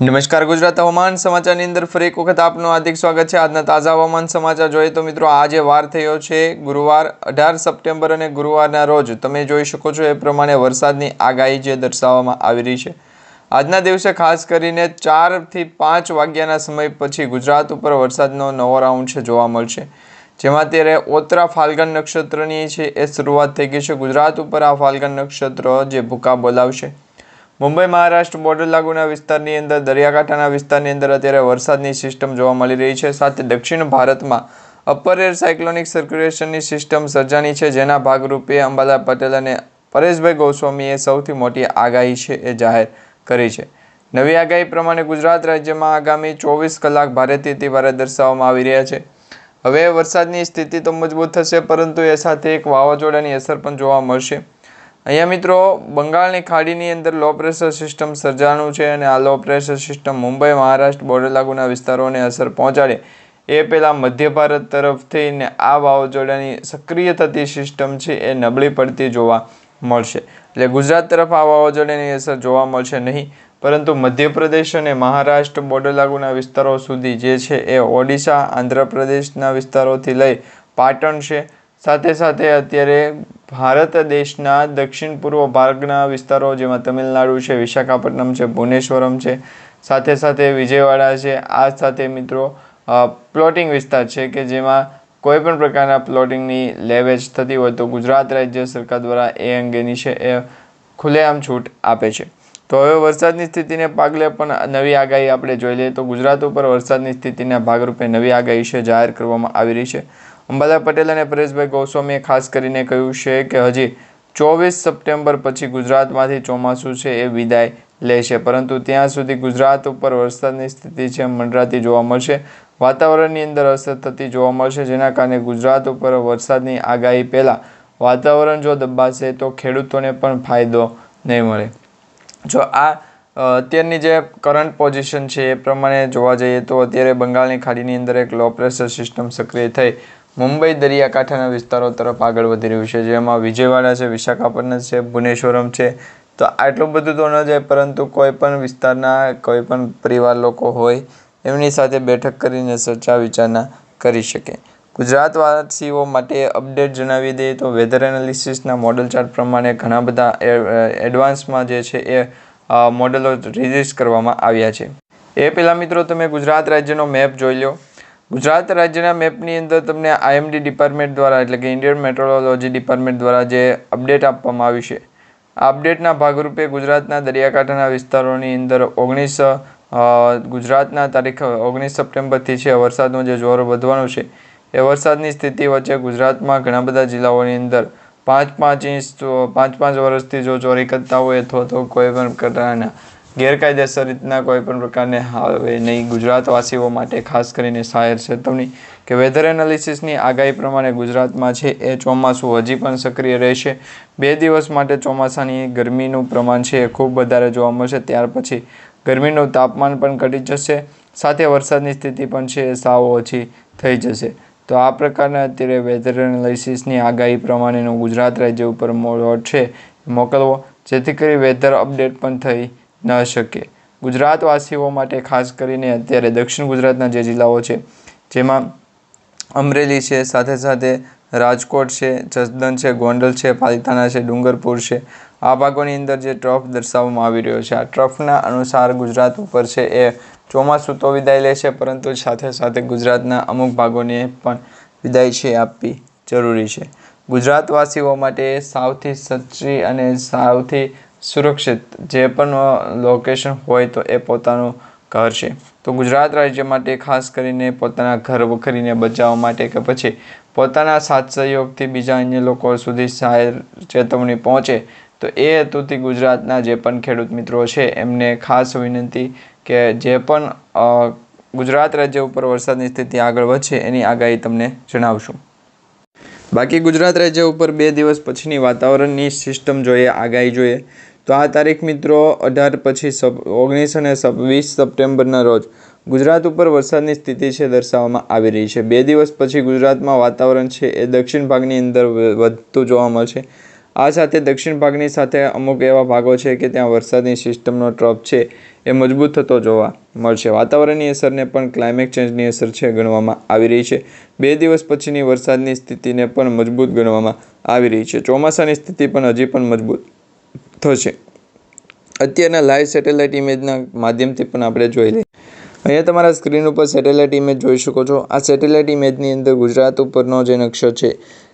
નમસ્કાર ગુજરાત હવામાન સમાચારની અંદર ફરી એક વખત આપનું હાર્દિક સ્વાગત છે. આજના તાજા હવામાન સમાચાર જોઈએ તો મિત્રો આજે વાર થયો છે. ગુરુવાર અઢાર સપ્ટેમ્બર અને ગુરુવારના રોજ તમે જોઈ શકો છો એ પ્રમાણે વરસાદની આગાહી જે દર્શાવવામાં આવી રહી છે. આજના દિવસે ખાસ કરીને ચારથી પાંચ વાગ્યાના સમય પછી ગુજરાત ઉપર વરસાદનો નવો રાઉન્ડ છે જોવા મળશે. જેમાં અત્યારે ઓતરા ફાલ્ગન નક્ષત્રની છે એ શરૂઆત થઈ ગઈ છે. ગુજરાત ઉપર આ ફાલ્ગન નક્ષત્ર જે ભૂકા બોલાવશે. મુંબઈ મહારાષ્ટ્ર બોર્ડર લાગુના વિસ્તારની અંદર, દરિયાકાંઠાના વિસ્તારની અંદર અત્યારે વરસાદની સિસ્ટમ જોવા મળી રહી છે. સાથે દક્ષિણ ભારતમાં અપર એર સાયક્લોનિક સર્ક્યુલેશનની સિસ્ટમ સર્જાની છે, જેના ભાગરૂપે અંબાલા પટેલ અને પરેશભાઈ ગોસ્વામીએ સૌથી મોટી આગાહી છે એ જાહેર કરી છે. નવી આગાહી પ્રમાણે ગુજરાત રાજ્યમાં આગામી ચોવીસ કલાક ભારેથી અતિ ભારે દર્શાવવામાં આવી રહ્યા છે. હવે વરસાદની સ્થિતિ તો મજબૂત થશે, પરંતુ એ સાથે એક વાવાઝોડાની અસર પણ જોવા મળશે. અહીંયા મિત્રો, બંગાળની ખાડીની અંદર લો પ્રેશર સિસ્ટમ સર્જાનું છે અને આ low pressure system Mumbai, Maharashtra border લાગુના વિસ્તારોને અસર પહોંચાડે. એ પહેલાં મધ્ય ભારત તરફથી ને આ વાવાઝોડાની સક્રિય થતી સિસ્ટમ છે એ નબળી પડતી જોવા મળશે. એટલે ગુજરાત તરફ આ વાવાઝોડાની અસર જોવા મળશે નહીં, પરંતુ મધ્યપ્રદેશ અને મહારાષ્ટ્ર બોર્ડર લાગુના વિસ્તારો સુધી જે છે એ ઓડિશા, આંધ્રપ્રદેશના વિસ્તારોથી લઈ પાટણ છે સાથે સાથે અત્યારે ભારત દેશના દક્ષિણ પૂર્વ ભાગના વિસ્તારો જેમાં તમિલનાડુ છે, વિશાખાપટ્ટનમ છે, ભુવનેશ્વરમ છે, સાથે સાથે વિજયવાડા છે. આ સાથે મિત્રો પ્લોટિંગ વિસ્તાર છે કે જેમાં કોઈ પણ પ્રકારના પ્લોટિંગની લેવેજ થતી હોય તો ગુજરાત રાજ્ય સરકાર દ્વારા એ અંગેની છે, એ ખુલ્લેઆમ છૂટ આપે છે. તો હવે વરસાદની સ્થિતિને પાગલે પણ નવી આગાહી આપણે જોઈ લઈએ તો ગુજરાત ઉપર વરસાદની સ્થિતિના ભાગરૂપે નવી આગાહી છે, જાહેર કરવામાં આવી રહી છે. અંબાલા પટેલ અને પરેશભાઈ ગોસ્વામીએ ખાસ કરીને કહ્યું છે કે હજી ચોવીસ સપ્ટેમ્બર પછી ગુજરાતમાંથી ચોમાસું છે એ વિદાય લેશે પરંતુ ત્યાં સુધી ગુજરાત ઉપર વરસાદની સ્થિતિ છે મંડરાતી જોવા મળશે. વાતાવરણની અંદર અસર થતી જોવા મળશે. જેના કારણે ગુજરાત ઉપર વરસાદની આગાહી પહેલાં વાતાવરણ જો દબાશે તો ખેડૂતોને પણ ફાયદો નહીં મળે. જો આ અત્યારની જે કરંટ પોઝિશન છે એ પ્રમાણે જોવા જઈએ તો અત્યારે બંગાળની ખાડીની અંદર એક લો પ્રેશર સિસ્ટમ સક્રિય થઈ મુંબઈ દરિયાકાંઠાના વિસ્તારો તરફ આગળ વધી રહ્યું છે. જેમાં વિજયવાડા છે, વિશાખાપટ્ટનમ છે, ભુવનેશ્વરમ છે. તો આટલું બધું તો ન જાય, પરંતુ કોઈ પણ વિસ્તારના, કોઈ પણ પરિવાર લોકો હોય, એમની સાથે બેઠક કરીને ચર્ચા વિચારણા કરી શકે. ગુજરાતવાસીઓ માટે અપડેટ જણાવી દઈએ તો વેધર એનાલિસિસના મોડલ ચાર્ટ પ્રમાણે ઘણા બધા એડવાન્સમાં જે છે એ મોડલો રિલીઝ કરવામાં આવ્યા છે. એ પહેલાં મિત્રો તમે ગુજરાત રાજ્યનો મેપ જોઈ લો. ગુજરાત રાજ્યના મેપની અંદર તમને આઈએમડી ડિપાર્ટમેન્ટ દ્વારા એટલે કે ઇન્ડિયન મેટ્રોલોજી ડિપાર્ટમેન્ટ દ્વારા જે અપડેટ આપવામાં આવી છે, આ અપડેટના ભાગરૂપે ગુજરાતના દરિયાકાંઠાના વિસ્તારોની અંદર ઓગણીસ ગુજરાતના તારીખ ઓગણીસ સપ્ટેમ્બરથી છે, વરસાદનો જે જોર વધવાનો છે, એ વરસાદની સ્થિતિ વચ્ચે ગુજરાતમાં ઘણા બધા જિલ્લાઓની અંદર પાંચ પાંચ ઇંચ, પાંચ પાંચ વર્ષથી જો ચોરી કરતા હોય અથવા તો કોઈ પણ પ્રકારના ગેરકાયદેસર રીતના કોઈ પણ પ્રકારને હવે નહીં. ગુજરાતવાસીઓ માટે ખાસ કરીને શાયર ચેતવણી કે વેધર એનાલિસિસની આગાહી પ્રમાણે ગુજરાતમાં છે એ ચોમાસું હજી પણ સક્રિય રહેશે. બે દિવસ માટે ચોમાસાની ગરમીનું પ્રમાણ છે એ ખૂબ વધારે જોવા મળશે. ત્યાર પછી ગરમીનું તાપમાન પણ ઘટી જશે. સાથે વરસાદની સ્થિતિ પણ છે એ સાવ ઓછી થઈ જશે. તો આ પ્રકારના અત્યારે વેધર એનાલિસિસની આગાહી પ્રમાણેનું ગુજરાત રાજ્ય ઉપર મોડ છે મોકલવો. જેથી કરી વેધર અપડેટ પણ થઈ ન શકે. ગુજરાતવાસીઓ માટે ખાસ કરીને અત્યારે દક્ષિણ ગુજરાતના જે જિલ્લાઓ છે, જેમાં અમરેલી છે, સાથે સાથે રાજકોટ છે જસદન છે, ગોંડલ છે, પાલિતાણા છે, ડુંગરપુર છે, આ ભાગોની અંદર જે ટ્રફ દર્શાવવામાં આવી રહ્યો છે. આ ટ્રફના અનુસાર ગુજરાત ઉપર છે એ ચોમાસું તો વિદાય લે છે, પરંતુ સાથે સાથે ગુજરાતના અમુક ભાગોને પણ વિદાય છે આપવી જરૂરી છે. ગુજરાતવાસીઓ માટે સૌથી સચ્ચી અને સૌથી સુરક્ષિત. જે પણ લોકેશન હોય તો એ પોતાનું ઘર છે. તો ગુજરાત રાજ્ય માટે ખાસ કરીને પોતાના ઘર વખરીને બચાવવા માટે કે પછી પોતાના સાથ સહયોગથી બીજા અન્ય લોકો સુધી સહાય ચેતવણી પહોંચે, તો એ હેતુથી ગુજરાતના જે પણ ખેડૂત મિત્રો છે, એમને ખાસ વિનંતી કે જે પણ ગુજરાત રાજ્ય ઉપર વરસાદની સ્થિતિ આગળ વધશે, એની આગાહી તમને જણાવશું. બાકી ગુજરાત રાજ્ય ઉપર બે દિવસ પછીની વાતાવરણની સિસ્ટમ જોઈએ, આગાહી જોઈએ તો આ તારીખ મિત્રો અઢાર પછી સપ ઓગણીસ અને વીસ સપ્ટેમ્બરના રોજ ગુજરાત ઉપર વરસાદની સ્થિતિ છે દર્શાવવામાં આવી રહી છે. બે દિવસ પછી ગુજરાતમાં વાતાવરણ છે એ દક્ષિણ ભાગની અંદર વધતું જોવા મળશે. આ સાથે દક્ષિણ ભાગની સાથે અમુક એવા ભાગો છે કે ત્યાં વરસાદની સિસ્ટમનો ટ્રપ છે એ મજબૂત થતો જોવા મળશે. વાતાવરણની અસરને પણ ક્લાઇમેટ ચેન્જની અસર છે ગણવામાં આવી રહી છે. બે દિવસ પછીની વરસાદની સ્થિતિને પણ મજબૂત ગણવામાં આવી રહી છે. ચોમાસાની સ્થિતિ પણ હજી પણ મજબૂત થશે અત્યારના લાઈવ સેટેલાઇટ ઇમેજના માધ્યમથી પણ આપણે જોઈ લઈએ. અહીંયા તમારા સ્ક્રીન ઉપર સેટેલાઇટ ઇમેજ જોઈ શકો છો. આ સેટેલાઇટ ઇમેજની અંદર ગુજરાત ઉપરનો જે નકશો છે,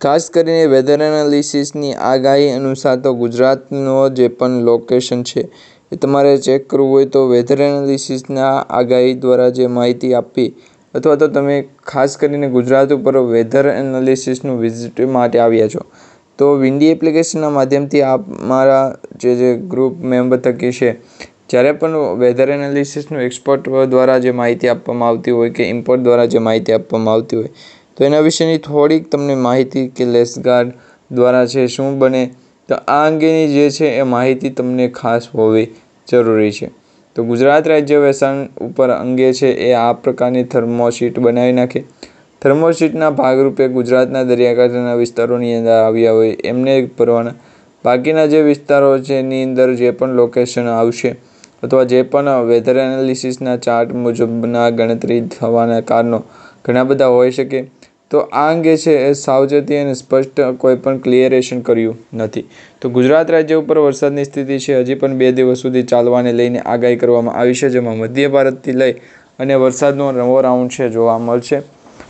ખાસ કરીને વેધર એનાલિસિસની આગાહી અનુસાર તો ગુજરાતનો જે પણ લોકેશન છે, એ તમારે ચેક કરવું હોય તો વેધર એનાલિસિસના આગાહી દ્વારા જે માહિતી આપી અથવા તો તમે ખાસ કરીને ગુજરાત ઉપર વેધર એનાલિસિસનું વિઝિટ માટે આવ્યા છો. તો વિન્ડી એપ્લિકેશનના માધ્યમથી આપ મારા જે જે ગ્રુપ મેમ્બર થકી છે, જ્યારે પણ વેધર એનાલિસિસનું એક્સપર્ટ દ્વારા જે માહિતી આપવામાં આવતી હોય કે ઇમ્પોર્ટ દ્વારા જે માહિતી આપવામાં આવતી હોય, તો એના વિશેની થોડીક તમને માહિતી કે લેસગાર્ડ દ્વારા છે શું બને, તો આ અંગેની જે છે એ માહિતી તમને ખાસ હોવી જરૂરી છે. તો ગુજરાત રાજ્ય વ્યસન ઉપર અંગે છે એ આ પ્રકારની થર્મોશીટ બનાવી નાખે. થર્મોશીટના ભાગરૂપે ગુજરાતના દરિયાકાંઠાના વિસ્તારોની અંદર આવ્યા હોય, એમને ભરવાના બાકીના જે વિસ્તારો છે, એની અંદર જે પણ લોકેશન આવશે અથવા જે પણ વેધર એનાલિસિસના ચાર્ટ મુજબના ગણતરી થવાના કારણો ઘણા બધા હોઈ શકે, તો આ અંગે છે એ સાવચેતી અને સ્પષ્ટ કોઈ પણ ક્લિયરેશન કર્યું નથી. તો ગુજરાત રાજ્ય ઉપર વરસાદની સ્થિતિ છે, હજી પણ બે દિવસ સુધી ચાલવાને લઈને આગાહી કરવામાં આવી છે, જેમાં મધ્ય ભારતથી લઈ અને વરસાદનો નવો રાઉન્ડ છે જોવા મળશે.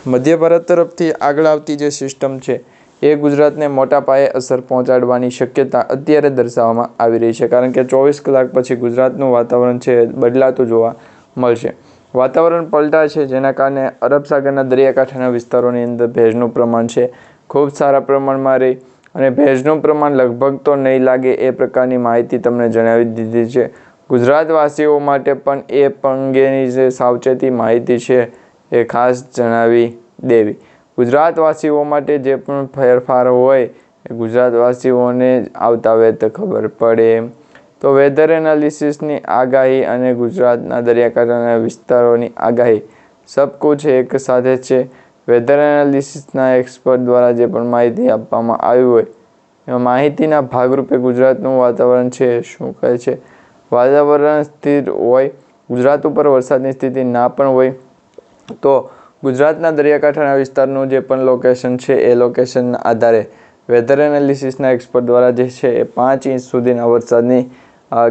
મધ્ય ભારત તરફથી આગળ આવતી જે સિસ્ટમ છે, એ ગુજરાતને મોટા પાયે અસર પહોંચાડવાની શક્યતા અત્યારે દર્શાવવામાં આવી રહી છે. કારણ કે ચોવીસ કલાક પછી ગુજરાતનું વાતાવરણ છે બદલાતું જોવા મળશે. વાતાવરણ પલટા છે, જેના કારણે અરબ સાગરના દરિયાકાંઠાના વિસ્તારોની અંદર ભેજનું પ્રમાણ છે, ખૂબ સારા પ્રમાણમાં રહી અને ભેજનું પ્રમાણ લગભગ તો નહીં લાગે એ પ્રકારની માહિતી તમને જણાવી દીધી છે. ગુજરાતવાસીઓ માટે પણ એ અંગેની જે સાવચેતી માહિતી છે એ ખાસ જણાવી દેવી. ગુજરાતવાસીઓ માટે જે પણ ફેરફાર હોય, એ ગુજરાતવાસીઓને આવતા વેત ખબર પડે. તો વેધર એનાલિસિસની આગાહી અને ગુજરાતના દરિયાકાંઠાના વિસ્તારોની આગાહી સબકુછ એક સાથે છે. વેધર એનાલિસિસના એક્સપર્ટ દ્વારા જે પણ માહિતી આપવામાં આવી હોય, એમાં માહિતીના ભાગરૂપે ગુજરાતનું વાતાવરણ છે, શું કહે છે? વાતાવરણ સ્થિર હોય, ગુજરાત ઉપર વરસાદની સ્થિતિ ના પણ હોય તો ગુજરાતના દરિયાકાંઠાના વિસ્તારનું જે પણ લોકેશન છે, એ લોકેશનના આધારે વેધર એનાલિસિસના એક્સપર્ટ દ્વારા જે છે, એ પાંચ ઇંચ સુધીના વરસાદની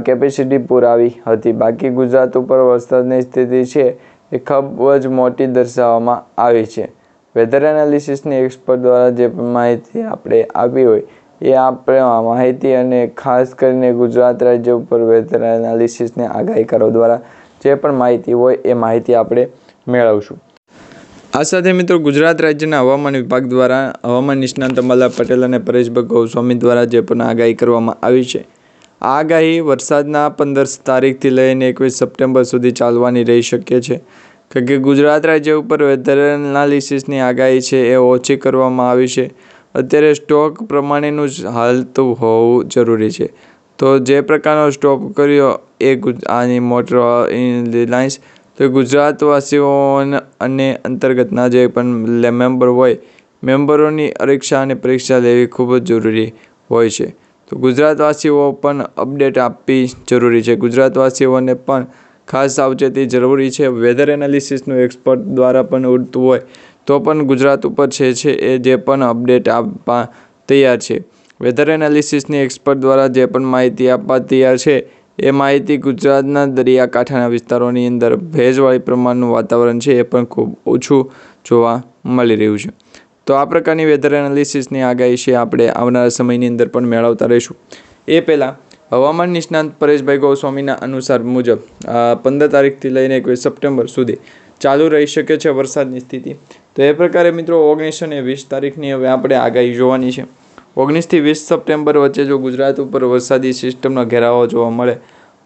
કેપેસિટી પુરાવી હતી. બાકી ગુજરાત ઉપર વરસાદની સ્થિતિ છે, એ ખૂબ જ મોટી દર્શાવવામાં આવી છે. વેધર એનાલિસિસની એક્સપર્ટ દ્વારા જે માહિતી આપણે આપી હોય, એ આપણે માહિતી અને ખાસ કરીને ગુજરાત રાજ્ય ઉપર વેધર એનાલિસિસને આગાહીકારો દ્વારા જે પણ માહિતી હોય, એ માહિતી આપણે મેળવશું. આ સાથે મિત્રો ગુજરાત રાજ્યના હવામાન વિભાગ દ્વારા હવામાન નિષ્ણાંત અંબાલા પટેલ અને પરેશભાઈ ગૌસ્વામી દ્વારા જે પણ આગાહી કરવામાં આવી છે, આ આગાહી વરસાદના પંદર તારીખથી લઈને એકવીસ સપ્ટેમ્બર સુધી ચાલવાની રહી શકે છે. કારણ કે ગુજરાત રાજ્ય ઉપર વેધર એનાલિસિસની આગાહી છે એ ઓછી કરવામાં આવી છે. અત્યારે સ્ટોક પ્રમાણેનું જ હાલતું હોવું જરૂરી છે. તો જે પ્રકારનો સ્ટોક કર્યો એ આની મોટર રિલાયન્સ તો ગુજરાતવાસીઓ અને અંતર્ગતના જે પણ મેમ્બર હોય, મેમ્બરોની પરીક્ષા અને પરીક્ષા લેવી ખૂબ જ જરૂરી હોય છે. તો ગુજરાતવાસીઓ પણ અપડેટ આપવી જરૂરી છે. ગુજરાતવાસીઓને પણ ખાસ સાવચેતી જરૂરી છે. વેધર એનાલિસિસનું એક્સપર્ટ દ્વારા પણ ઉડતું હોય, તો પણ ગુજરાત ઉપર છે છે એ જે પણ અપડેટ આપવા તૈયાર છે. વેધર એનાલિસિસની એક્સપર્ટ દ્વારા જે પણ માહિતી આપવા તૈયાર છે એ માહિતી ગુજરાતના દરિયાકાંઠાના વિસ્તારોની અંદર ભેજવાળી પ્રમાણનું વાતાવરણ છે એ પણ ખૂબ ઓછું જોવા મળી રહ્યું છે. તો આ પ્રકારની વેધર એનાલિસિસની આગાહી છે આપણે આવનારા સમયની અંદર પણ મેળવતા રહીશું. એ પહેલાં હવામાન નિષ્ણાંત પરેશભાઈ ગોસ્વામીના અનુસાર મુજબ પંદર તારીખથી લઈને એકવીસ સપ્ટેમ્બર સુધી ચાલુ રહી શકે છે વરસાદની સ્થિતિ. તો એ પ્રકારે મિત્રો ઓગણીસો અને વીસ તારીખની હવે આપણે આગાહી જોવાની છે. ઓગણીસથી વીસ સપ્ટેમ્બર વચ્ચે જો ગુજરાત ઉપર વરસાદી સિસ્ટમનો ઘેરાવો જોવા મળે,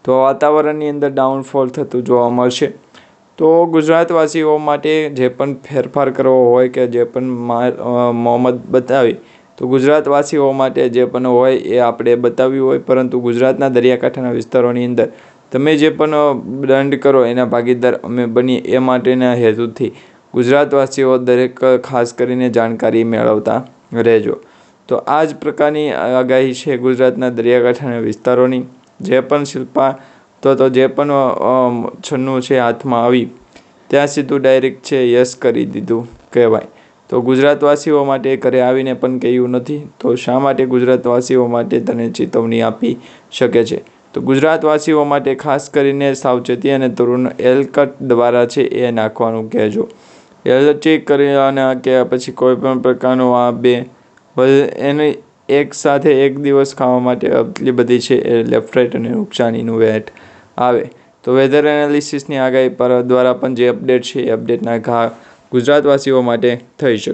તો વાતાવરણની અંદર ડાઉનફોલ થતું જોવા મળશે. તો ગુજરાતવાસીઓ માટે જે પણ ફેરફાર કરવો હોય કે જે પણ મોહમ્મદ બતાવી, તો ગુજરાતવાસીઓ માટે જે પણ હોય એ આપણે બતાવ્યું હોય, પરંતુ ગુજરાતના દરિયાકાંઠાના વિસ્તારોની અંદર તમે જે પણ દંડ કરો એના ભાગીદાર અમે બનીએ એ માટેના હેતુથી ગુજરાતવાસીઓ દરેક ખાસ કરીને જાણકારી મેળવતા રહેજો. તો આ જ પ્રકારની આગાહી છે ગુજરાતના દરિયાકાંઠાના વિસ્તારોની. જે પણ શિલ્પા તો તો જે પણ છન્નું છે હાથમાં આવી, ત્યાં સીધું ડાયરેક્ટ છે યસ કરી દીધું કહેવાય. તો ગુજરાતવાસીઓ માટે ઘરે આવીને પણ કહ્યું નથી, તો શા માટે ગુજરાતવાસીઓ માટે તને ચેતવણી આપી શકે છે? તો ગુજરાતવાસીઓ માટે ખાસ કરીને સાવચેતી અને તરુણ એલકટ દ્વારા છે એ નાખવાનું કહેજો. એલચી કરી અને કે પછી કોઈ પણ પ્રકારનું આ બે એની એક સાથે એક દિવસ ખાવા માટે આટલી બધી છે, એ લેફ્ટ રાઇટ અને નુકસાનીનું વેટ આવે. તો વેધર એનાલિસિસની આગાહી પર દ્વારા પણ જે અપડેટ છે, એ અપડેટના ઘા ગુજરાતવાસીઓ માટે થઈ શકે.